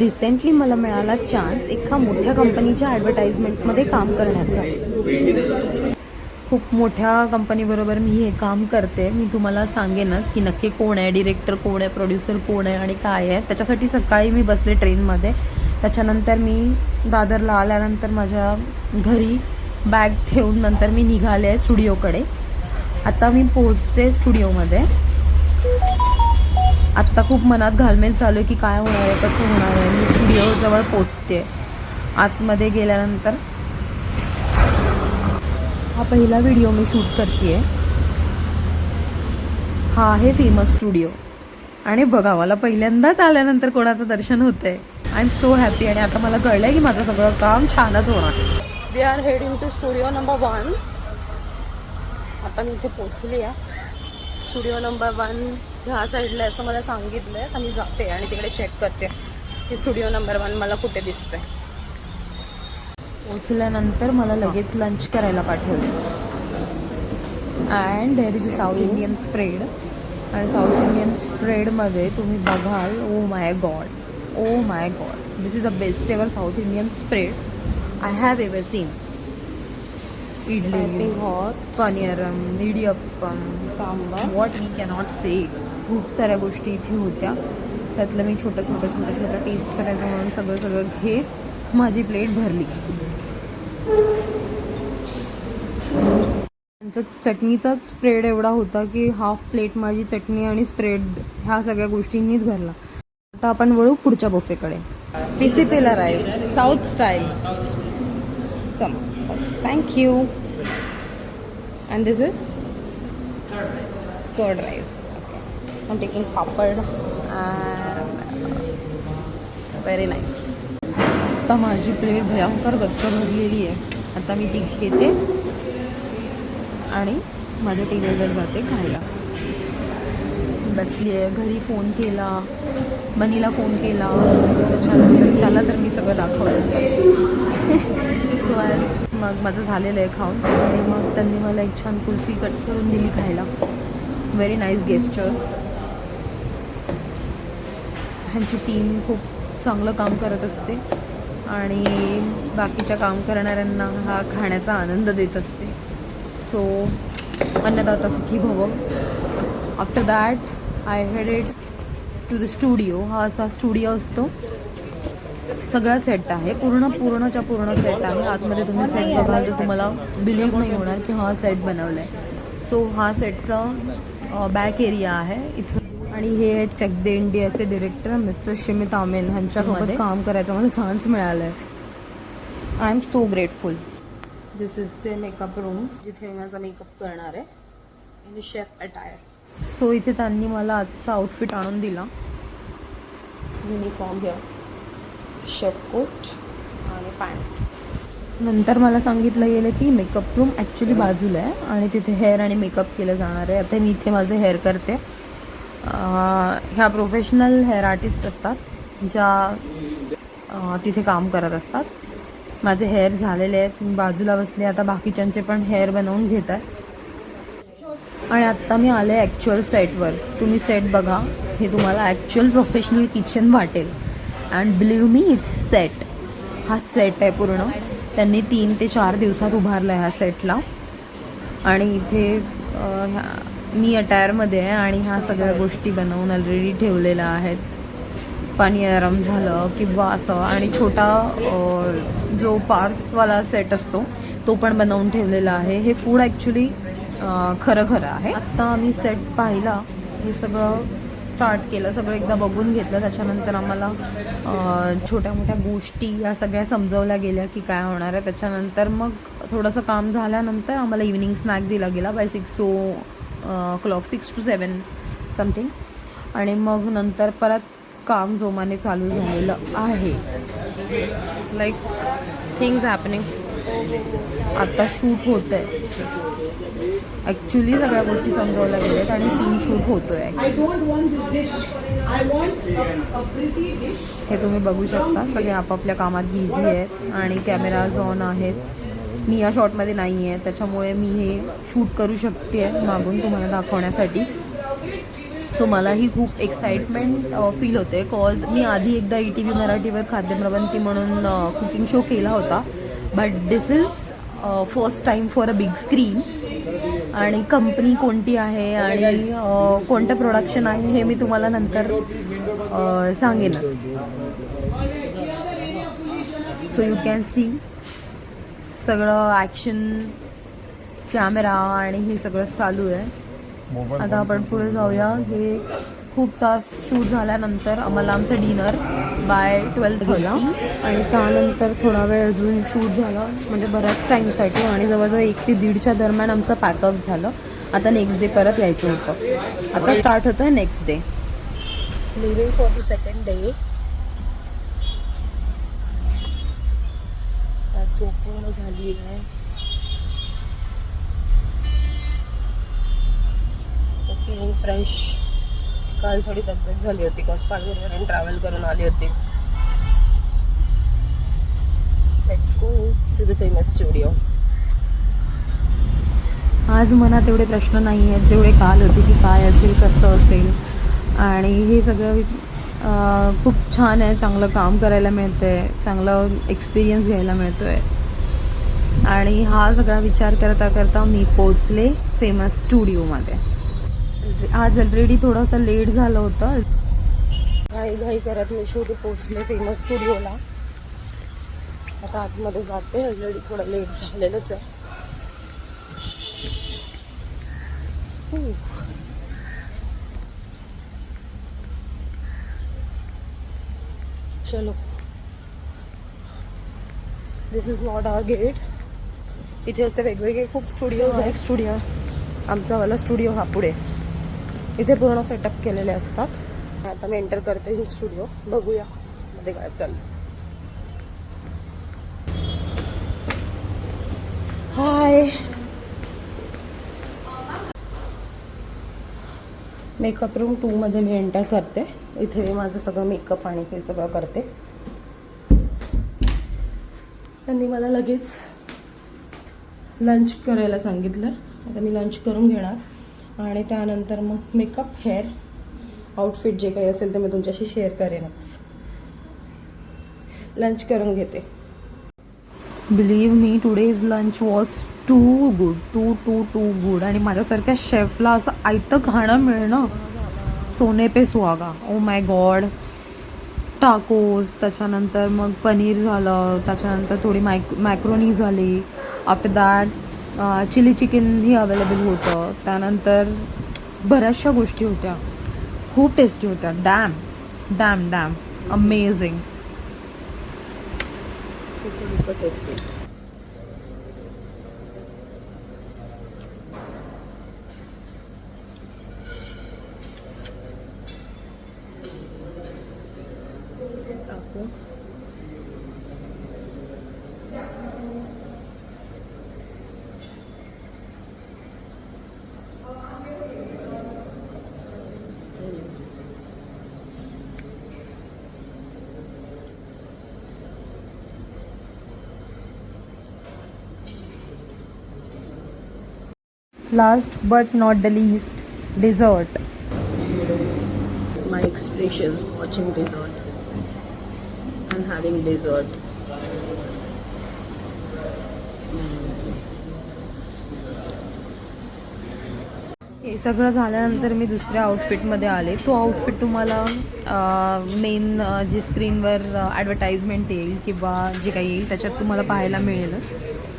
Recently मला मिळाला chance एका मोठ्या कंपनीच्या ॲडव्हर्टाईजमेंटमध्ये काम करण्याचा. खूप मोठ्या कंपनीबरोबर मी हे काम करते. मी तुम्हाला सांगेनच की नक्की कोण आहे डिरेक्टर कोण आहे प्रोड्युसर कोण आहे आणि काय आहे. त्याच्यासाठी सकाळी मी बसले ट्रेनमध्ये त्याच्यानंतर मी दादरला आल्यानंतर माझ्या घरी बॅग ठेवून नंतर मी निघाले आहे स्टुडिओकडे आता मी पोचते स्टुडिओमध्ये आत्ता खूप मनात घालमेल चालू आहे की काय होणार आहे कसं होणार आहे. मी स्टुडिओजवळ पोचते. आतमध्ये गेल्यानंतर हा पहिला व्हिडिओ मी शूट करते हा आहे फेमस स्टुडिओ आणि बघा मला पहिल्यांदाच आल्यानंतर कोणाचं दर्शन होतं आहे आय एम सो हॅपी आणि आता मला कळलं आहे की माझं सगळं काम छानच होणार. We are heading to studio number one आता मी इथे पोचली आहे. स्टुडिओ नंबर वन ह्या साईडला आहे असं मला सांगितलं आहे तर मी जाते आणि तिकडे चेक करते. की स्टुडिओ नंबर वन मला कुठे दिसतंय. पोचल्यानंतर मला लगेच लंच करायला पाठवलं. And there is a south Indian spread आणि साऊथ इंडियन स्प्रेडमध्ये तुम्ही बघाल ओ my god oh my god this is the best ever south Indian spread I have ever seen idli hot paniyaram idiyappam sambar what we cannot say खूप साऱ्या गोष्टी इथे होत्या. त्यातलं मी छोटं छोटं छोटं छोटं टेस्ट करायचं म्हणून सगळं सगळं घेत माझी प्लेट भरली. त्यांचा चटणीचाच स्प्रेड एवढा होता की हाफ प्लेट माझी चटणी आणि स्प्रेड ह्या सगळ्या गोष्टींनीच भरला. आता आपण वळू पुढच्या बुफेकडे पिसी राईस साऊथ स्टाईल चम thank you and this is curd rice I'm taking papad. And very nice. आता माझी प्लेट भयंकर गच्च भरलेली आहे. आता मी ती घेते आणि माझ्या टेबलवर जाते खायला. बसली आहे घरी फोन केला बनीला फोन केला. त्याच्यानंतर त्याला तर मी सगळं दाखवलंच पाहिजे. सो आज मग माझं झालेलं आहे खाऊन. आणि मग त्यांनी मला एक छान कुल्फी कट करून दिली खायला. व्हेरी नाईस गेस्चर ह्यांची टीम खूप चांगलं काम करत असते. आणि बाकीच्या काम करणाऱ्यांना हा खाण्याचा आनंद देत असते. सो अन्नदाता सुखी भव. After that I headed to the studio हा असा स्टुडिओ असतो. सगळा सेट आहे. पूर्ण पूर्णच्या पूर्ण सेट आहे. आतमध्ये तुम्ही सेट बघाल तर तुम्हाला बिलीव्ह नाही होणार की हा सेट बनवला आहे सो हा सेटचा बॅक एरिया आहे. इथं आणि हे आहेत चक दे इंडियाचे डिरेक्टर मिस्टर शिमित आमेन ह्यांच्यासोबत काम करायचा मला चान्स मिळाला आहे I am so grateful this is the makeup room जिथे मी माझा मेकअप करणार आहे. इन शेफ अटायर सो इथे त्यांनी मला आजचा आउटफिट आणून दिला. युनिफॉर्म घ्या शेफ कोट आणि पॅन्ट नंतर मला सांगितलं गेलं की मेकअप रूम ॲक्च्युली बाजूला आहे आणि तिथे हेअर आणि मेकअप केलं जाणार आहे. आता मी इथे माझे हेअर करते. ह्या प्रोफेशनल हेअर आर्टिस्ट असतात ज्या तिथे काम करत असतात. माझे हेअर झालेले आहेत मी बाजूला बसले आता बाकीच्यांचे पण हेअर बनवून घेत आहे. आणि आत्ता मी आले ॲक्च्युअल सेटवर तुम्ही सेट बघा हे तुम्हाला ॲक्च्युअल प्रोफेशनल किचन वाटेल. And believe me it's set हा सेट आहे पूर्ण. त्यांनी तीन ते चार दिवसात उभारला आहे ह्या सेटला आणि इथे ह्या- मी अटायरमध्ये आहे आणि ह्या सगळ्या गोष्टी बनवून ऑलरेडी ठेवलेल्या आहेत. पाणी आराम झालं किंवा असं. आणि छोटा जो पार्सवाला सेट असतो तो पण बनवून ठेवलेला आहे. हे फूड ॲक्च्युली खरं खरं आहे. आत्ता आम्ही सेट पाहिला. हे सगळं स्टार्ट केलं. सगळं एकदा बघून घेतलं. त्याच्यानंतर आम्हाला छोट्या मोठ्या गोष्टी या सगळ्या समजवल्या गेल्या की काय होणार आहे. त्याच्यानंतर मग थोडंसं काम झाल्यानंतर आम्हाला इव्हिनिंग स्नॅक दिला गेला. By six o'clock six to seven something. आणि मग नंतर परत काम जोमाने चालू झालेलं आहे. लाईक थिंग्स हॅपनिंग आता शूट होत आहे ॲक्च्युली सगळ्या गोष्टी समजवल्या गेल्यात आणि सीन शूट होतो आहे. हे तुम्ही बघू शकता. सगळे आपापल्या कामात बिझी आहेत आणि कॅमेराज ऑन आहेत. मी या शॉटमध्ये नाही आहे त्याच्यामुळे मी हे शूट करू शकते आहे मागून तुम्हाला दाखवण्यासाठी. सो मलाही खूप एक्साइटमेंट फील होते. कॉज मी आधी एकदा ई टी व्ही मराठीवर खाद्यप्रवंती म्हणून कुकिंग शो केला होता. But this is first time for a big screen आणि कंपनी कोणती आहे आणि कोणतं प्रोडक्शन आहे हे मी तुम्हाला नंतर सांगेन सांगेनच. सो यू कॅन सी सगळं ॲक्शन कॅमेरा आणि हे सगळं चालू आहे. आता आपण पुढे जाऊया. हे खूप तास शूट झाल्यानंतर आम्हाला आमचं डिनर बाय ट्वेल्थ झाला आणि त्यानंतर थोडा वेळ अजून शूट झाला. म्हणजे बऱ्याच टाईमसाठी आणि जवळजवळ एक ते दीडच्या दरम्यान आमचं पॅकअप झालं. आता नेक्स्ट डे परत यायचं होतं. आता स्टार्ट होतं आहे next day leaving for the second day झोप पूर्ण झाली आहे. ओके फ्रेश काल थोडी तब्येत झाली होती. कॉस पालघरवरून ट्रॅव्हल करून आली होती. Let's go to the famous studio आज मनात एवढे प्रश्न नाही आहेत जेवढे काल होते की काय असेल कसं असेल. आणि हे सगळं खूप छान आहे चांगलं काम करायला मिळतं आहे चांगलं एक्सपिरियन्स घ्यायला मिळतो आहे आणि हा सगळा विचार करता करता मी पोचले फेमस स्टुडिओमध्ये आज ऑलरेडी थोडंसं लेट झालं होतं. घाई घाई करत मी शेवटी पोचले फेमस स्टुडिओला आता आतमध्ये जाते ऑलरेडी थोडं लेट झालेलंच आहे. चलो। This is not our gate इथे असे वेगवेगळे खूप स्टुडिओज आहेत. स्टुडिओ आमचावाला स्टुडिओ हा पुढे. इथे पूर्ण सेटअप केलेले असतात. आता मी एंटर करते स्टुडिओ बघूया. मध्ये काय चाललं मेकअप रूम टूमध्ये मी एंटर करते. इथे मी माझं सगळं मेकअप आणि हे सगळं करते. त्यांनी मला लगेच लंच करायला सांगितलं. आता मी लंच करून घेणार. आणि त्यानंतर मग मेकअप हेअर आउटफिट जे काही असेल ते मी तुमच्याशी शेअर करेनच. लंच करून घेते. Believe me today's lunch was too good too too too good. आणि माझ्यासारख्या शेफला असं आयतं खाणं मिळणं सोने पे सुहागा. ओ माय गॉड टाकोज त्याच्यानंतर मग पनीर झालं त्याच्यानंतर थोडी मायक मॅक्रोनी झाली. आफ्टर दॅट चिली चिकनही अवेलेबल होतं. त्यानंतर बऱ्याचशा गोष्टी होत्या. खूप टेस्टी होत्या. Damn damn damn amazing tasty Last but not the least, dessert. My expressions watching dessert and having dessert. हे सगळं झाल्यानंतर मी दुसऱ्या आउटफिटमध्ये आले तो आउटफिट तुम्हाला मेन जी स्क्रीनवर ॲडव्हर्टाईजमेंट येईल किंवा जे काही येईल त्याच्यात तुम्हाला पाहायला मिळेलच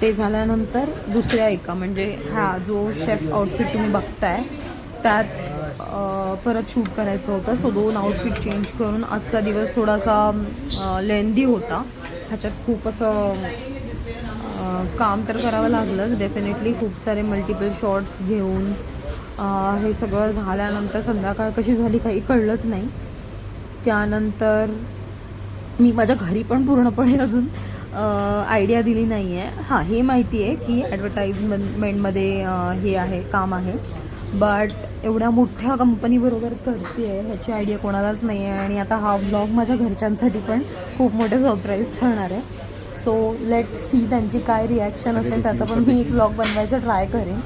ते झाल्यानंतर दुसऱ्या एका म्हणजे हा जो शेफ आउटफिट तुम्ही बघताय त्यात परत शूट करायचं होतं. सो दोन आउटफिट चेंज करून आजचा दिवस थोडासा लेंदी होता. ह्याच्यात खूप असं काम तर करावं लागलंच. डेफिनेटली खूप सारे मल्टिपल शॉट्स घेऊन हे सगळं झाल्यानंतर संध्याकाळ कशी झाली काही कळलंच नाही. त्यानंतर मी माझ्या घरी पण पूर्णपणे अजून आयडिया दिली नाही आहे हां हे माहिती आहे की ॲडव्हर्टाईजमेंटमध्ये हे आहे काम आहे. बट एवढ्या मोठ्या कंपनीबरोबर करते आहे ह्याची आयडिया कोणालाच नाही आहे आणि आता हा ब्लॉग माझ्या घरच्यांसाठी पण खूप मोठे सरप्राईज ठरणार आहे. सो लेट सी त्यांची काय रिॲक्शन असेल. त्याचा पण मी एक ब्लॉग बनवायचा ट्राय करेन.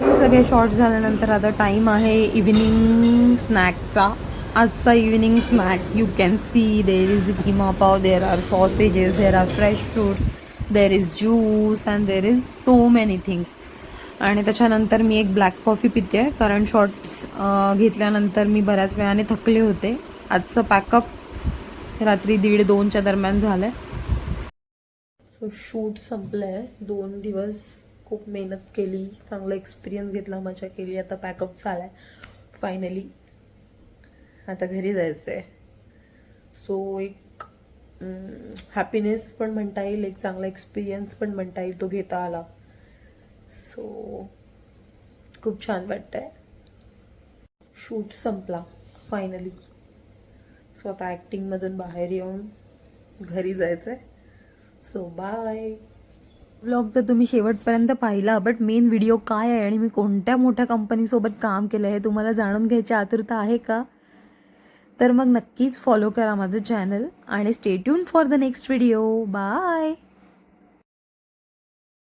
हे सगळे शॉर्ट झाल्यानंतर आता टाईम आहे इव्हिनिंग स्नॅकचा आजचा evening snack you can see there is keema pav there are sausages there are fresh fruits there is juice and there is so many things आणि त्याच्यानंतर मी एक ब्लॅक कॉफी पिते कारण शॉर्ट्स घेतल्यानंतर मी बऱ्याच वेळाने थकले होते. आजचं पॅकअप रात्री दीड दोनच्या दरम्यान झालं आहे सो शूट संपलं आहे दोन दिवस खूप मेहनत केली चांगला एक्सपिरियन्स घेतला मजा केली आता पॅकअप झाला आहे. फायनली आता घरी जायचं आहे सो एक हॅपीनेस पण म्हणता येईल एक चांगला एक्सपिरियन्स पण म्हणता येईल तो घेता आला. सो खूप छान वाटतं आहे शूट संपला फायनली सो आता ॲक्टिंगमधून बाहेर येऊन घरी जायचं आहे सो बाय ब्लॉग तर तुम्ही शेवटपर्यंत पाहिला बट मेन व्हिडिओ काय आहे आणि मी कोणत्या मोठ्या कंपनीसोबत काम केलं हे तुम्हाला जाणून घ्यायची आतुरता आहे का? तर मग नक्कीच फॉलो करा माझं चॅनल आणि stay tune for the next video bye